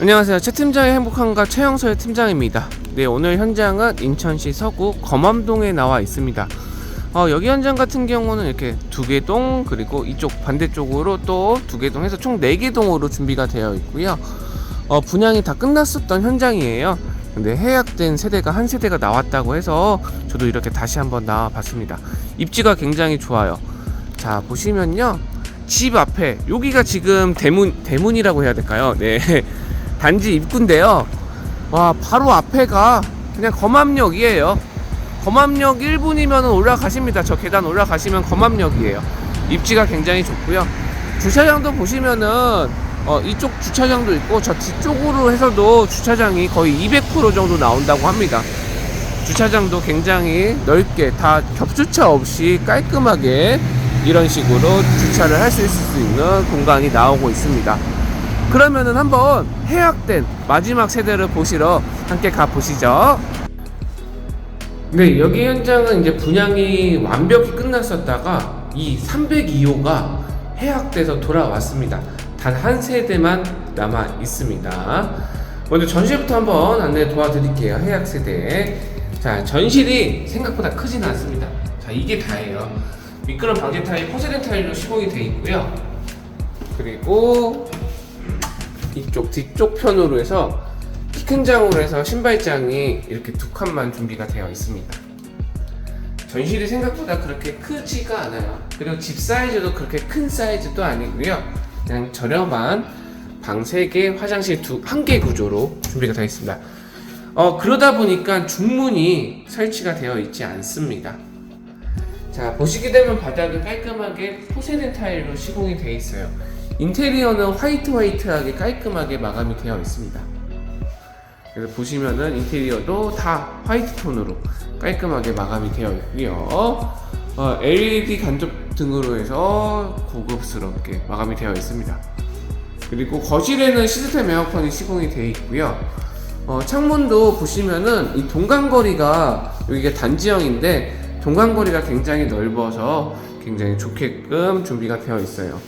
안녕하세요. 최 팀장의 행복한가 최영서의 팀장입니다. 네, 오늘 현장은 인천시 서구 검암동에 나와 있습니다. 어, 여기 현장 같은 경우는 이렇게 두 개 동 그리고 이쪽 반대쪽으로 또 두 개 동 해서 총 네 개 동으로 준비가 되어 있고요. 어, 분양이 다 끝났었던 현장이에요. 근데 해약된 세대가 한 세대가 나왔다고 해서 저도 이렇게 다시 한번 나와 봤습니다. 입지가 굉장히 좋아요. 자, 보시면요. 집 앞에 여기가 지금 대문 대문이라고 해야 될까요? 네. 단지 입구인데요. 와, 바로 앞에가 그냥 검암역이에요. 검암역 1분이면 올라가십니다. 저 계단 올라가시면 검암역이에요. 입지가 굉장히 좋고요. 주차장도 보시면은 어, 이쪽 주차장도 있고 저 뒤쪽으로 해서도 주차장이 거의 200% 정도 나온다고 합니다. 주차장도 굉장히 넓게 다 겹주차 없이 깔끔하게 이런 식으로 주차를 할 수 있을 수 있는 공간이 나오고 있습니다. 그러면은 한번 해약된 마지막 세대를 보시러 함께 가 보시죠. 네, 여기 현장은 이제 분양이 완벽히 끝났었다가 이 302호가 해약돼서 돌아왔습니다. 단 한 세대만 남아 있습니다. 먼저 전실부터 한번 안내 도와드릴게요. 해약 세대. 자, 전실이 생각보다 크진 않습니다. 자, 이게 다예요. 미끄럼 방지 타일, 포세린 타일로 시공이 되어 있고요. 그리고 이쪽 뒤쪽 편으로 해서 키 큰 장으로 해서 신발장이 이렇게 두 칸만 준비가 되어 있습니다. 전실이 생각보다 그렇게 크지가 않아요. 그리고 집 사이즈도 그렇게 큰 사이즈도 아니고요. 그냥 저렴한 방 3개, 화장실 두, 한개 구조로 준비가 되어 있습니다. 어, 그러다 보니까 중문이 설치가 되어 있지 않습니다. 자, 보시게 되면 바닥은 깔끔하게 포세린 타일로 시공이 되어 있어요. 인테리어는 화이트 화이트하게 깔끔하게 마감이 되어 있습니다. 그래서 보시면은 인테리어도 다 화이트 톤으로 깔끔하게 마감이 되어 있고요. 어, LED 간접 등으로 해서 고급스럽게 마감이 되어 있습니다. 그리고 거실에는 시스템 에어컨이 시공이 되어 있고요. 어, 창문도 보시면은 이 동간거리가 여기가 단지형인데 동간거리가 굉장히 넓어서 굉장히 좋게끔 준비가 되어 있어요.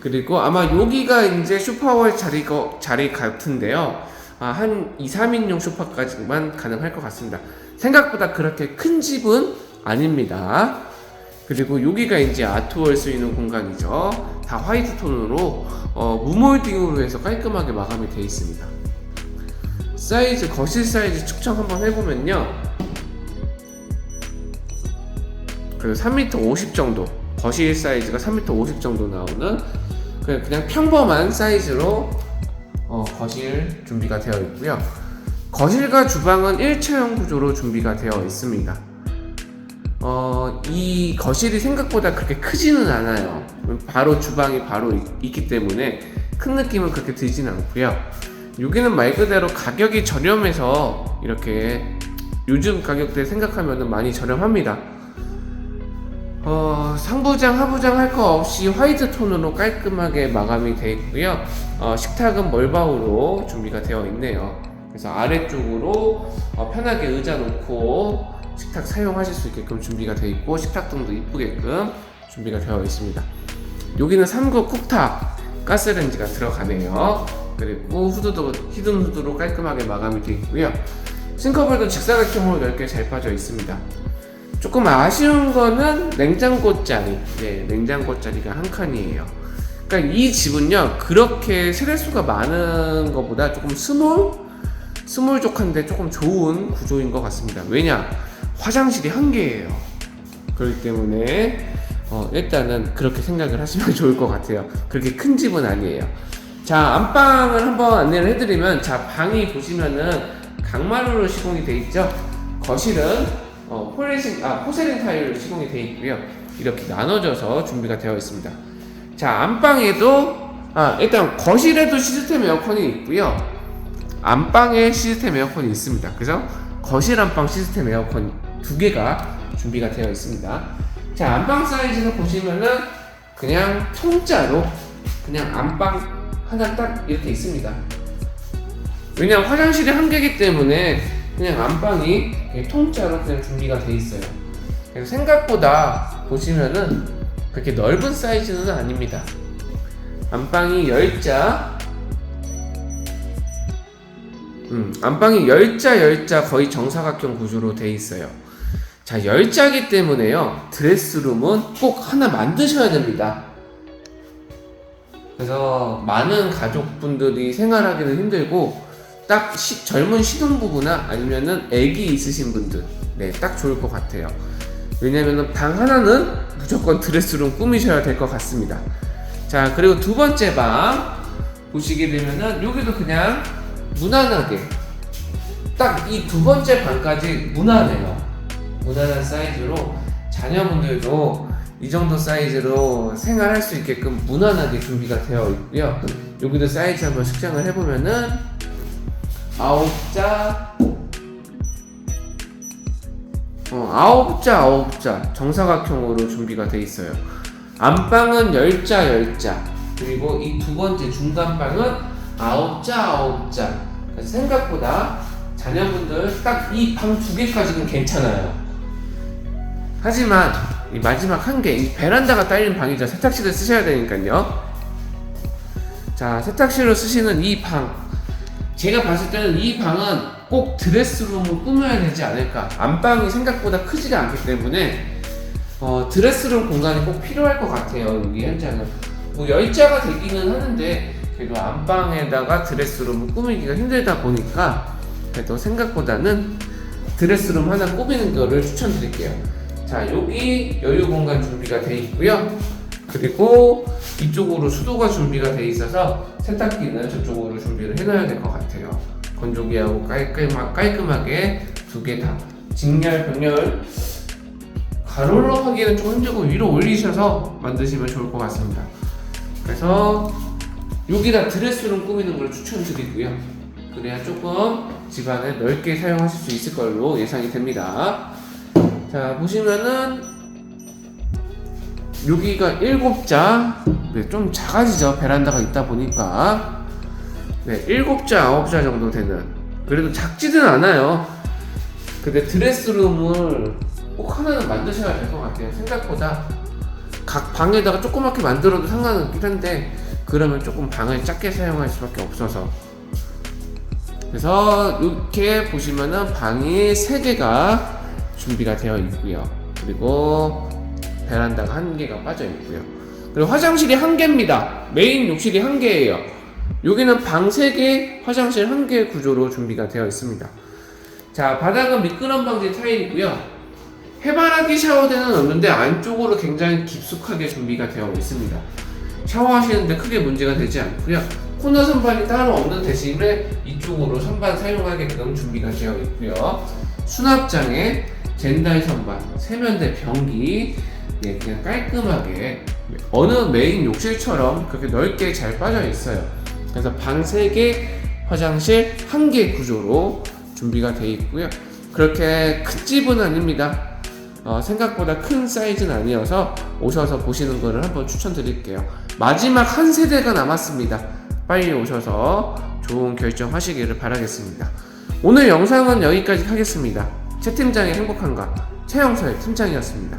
그리고 아마 여기가 이제 슈퍼월 자리가, 자리 같은데요. 아, 한 2, 3인용 소파까지만 가능할 것 같습니다. 생각보다 그렇게 큰 집은 아닙니다. 그리고 여기가 이제 아트월 쓰이는 공간이죠. 다 화이트 톤으로 어, 무몰딩으로 해서 깔끔하게 마감이 되어 있습니다. 사이즈, 거실 사이즈 측정 한번 해보면요. 그리고 3m 50 정도, 거실 사이즈가 3m 50 정도 나오는 그냥 그냥 평범한 사이즈로 어, 거실 준비가 되어 있고요. 거실과 주방은 1차형 구조로 준비가 되어 있습니다. 어, 이 거실이 생각보다 그렇게 크지는 않아요. 바로 주방이 바로 있, 있기 때문에 큰 느낌은 그렇게 들지는 않고요. 여기는 말 그대로 가격이 저렴해서 이렇게 요즘 가격대 생각하면 많이 저렴합니다. 어, 상부장, 하부장 할 거 없이 화이트 톤으로 깔끔하게 마감이 되어 있고요. 어, 식탁은 멀바우로 준비가 되어 있네요. 그래서 아래쪽으로 어, 편하게 의자 놓고 식탁 사용하실 수 있게끔 준비가 되어 있고 식탁등도 이쁘게끔 준비가 되어 있습니다. 여기는 3구 쿡탑 가스레인지가 들어가네요. 그리고 후드도 히든 후드로 깔끔하게 마감이 되어 있고요. 싱커볼도 직사각형으로 넓게 잘 빠져 있습니다. 조금 아쉬운 거는 냉장고 자리. 네, 냉장고 자리가 한 칸이에요. 그러니까 이 집은요, 그렇게 세대수가 많은 것보다 조금 스몰? 스몰족한데 조금 좋은 구조인 것 같습니다. 왜냐? 화장실이 한 개예요. 그렇기 때문에, 어, 일단은 그렇게 생각을 하시면 좋을 것 같아요. 그렇게 큰 집은 아니에요. 자, 안방을 한번 안내를 해드리면, 자, 방이 보시면은 강마루로 시공이 돼 있죠? 거실은 어, 폴리싱, 아, 포세린 타일로 시공이 되어 있고요. 이렇게 나눠져서 준비가 되어 있습니다. 자, 안방에도, 아, 일단 거실에도 시스템 에어컨이 있고요. 안방에 시스템 에어컨이 있습니다. 그래서 거실 안방 시스템 에어컨 두 개가 준비가 되어 있습니다. 자, 안방 사이즈는 보시면은 그냥 통짜로 그냥 안방 하나 딱 이렇게 있습니다. 왜냐면 화장실이 한 개이기 때문에 그냥 안방이 통짜로 그냥 준비가 돼 있어요. 그래서 생각보다 보시면은 그렇게 넓은 사이즈는 아닙니다. 안방이 10자, 음, 안방이 열자 열자 거의 정사각형 구조로 돼 있어요. 자, 열자기 때문에요. 드레스룸은 꼭 하나 만드셔야 됩니다. 그래서 많은 가족분들이 생활하기는 힘들고 딱 시- 젊은 신혼부부나 아니면은 아기 있으신 분들 네, 딱 좋을 것 같아요. 왜냐면은 방 하나는 무조건 드레스룸 꾸미셔야 될 것 같습니다. 자, 그리고 두 번째 방 보시게 되면은 여기도 그냥 무난하게 딱 이 두 번째 방까지 무난해요. 무난한 사이즈로 자녀분들도 이 정도 사이즈로 생활할 수 있게끔 무난하게 준비가 되어 있고요. 여기도 사이즈 한번 측정을 해보면은 아홉 자 어, 아홉 자 아홉 자 정사각형으로 준비가 돼 있어요. 안방은 열 자 열 자 그리고 이 두 번째 중간 방은 아홉 자 아홉 자 그래서 생각보다 자녀분들 딱 이 방 두 개까지는 괜찮아요. 하지만 이 마지막 한 개, 이 베란다가 딸린 방이죠. 세탁실을 쓰셔야 되니까요. 자, 세탁실로 쓰시는 이 방. 제가 봤을 때는 이 방은 꼭 드레스룸을 꾸며야 되지 않을까. 안방이 생각보다 크지가 않기 때문에 어, 드레스룸 공간이 꼭 필요할 것 같아요. 여기 현장은. 뭐 열자가 되기는 하는데 그래도 안방에다가 드레스룸을 꾸미기가 힘들다 보니까 그래도 생각보다는 드레스룸 하나 꾸미는 거를 추천드릴게요. 자, 여기 여유 공간 준비가 돼 있고요. 그리고 이쪽으로 수도가 준비가 돼 있어서 세탁기는 저쪽으로 준비를 해놔야 될 것 같아요. 건조기하고 깔끔하, 깔끔하게 두 개 다. 직렬, 병렬 가로로 하기는 좀 힘들고 위로 올리셔서 만드시면 좋을 것 같습니다. 그래서 여기다 드레스룸 꾸미는 걸 추천드리고요. 그래야 조금 집안에 넓게 사용하실 수 있을 걸로 예상이 됩니다. 자 보시면은 여기가 일곱 자, 네, 좀 작아지죠 베란다가 있다 보니까 네 일곱 자 아홉 자 정도 되는 그래도 작지는 않아요. 근데 드레스룸을 꼭 하나는 만드셔야 될 것 같아요. 생각보다 각 방에다가 조그맣게 만들어도 상관없긴 한데 그러면 조금 방을 작게 사용할 수밖에 없어서 그래서 이렇게 보시면은 방이 세 개가 준비가 되어 있고요. 그리고 베란다가 한 개가 빠져 있고요. 그리고 화장실이 한 개입니다. 메인 욕실이 한 개예요. 여기는 방세 개, 화장실 한개 구조로 준비가 되어 있습니다. 자, 바닥은 미끄럼 방지 타일이고요. 해바라기 샤워대는 없는데 안쪽으로 굉장히 깊숙하게 준비가 되어 있습니다. 샤워하시는데 크게 문제가 되지 않고요. 코너 선반이 따로 없는 대신에 이쪽으로 선반 사용하게끔 준비가 되어 있고요. 수납장에 젠달 선반, 세면대 변기, 예, 그냥 깔끔하게 어느 메인 욕실처럼 그렇게 넓게 잘 빠져 있어요. 그래서 방 3개, 화장실 1개 구조로 준비가 되어 있고요. 그렇게 큰 집은 아닙니다. 어, 생각보다 큰 사이즈는 아니어서 오셔서 보시는 거를 한번 추천드릴게요. 마지막 한 세대가 남았습니다. 빨리 오셔서 좋은 결정 하시기를 바라겠습니다. 오늘 영상은 여기까지 하겠습니다. 채 팀장의 행복한가 최영서의 팀장이었습니다.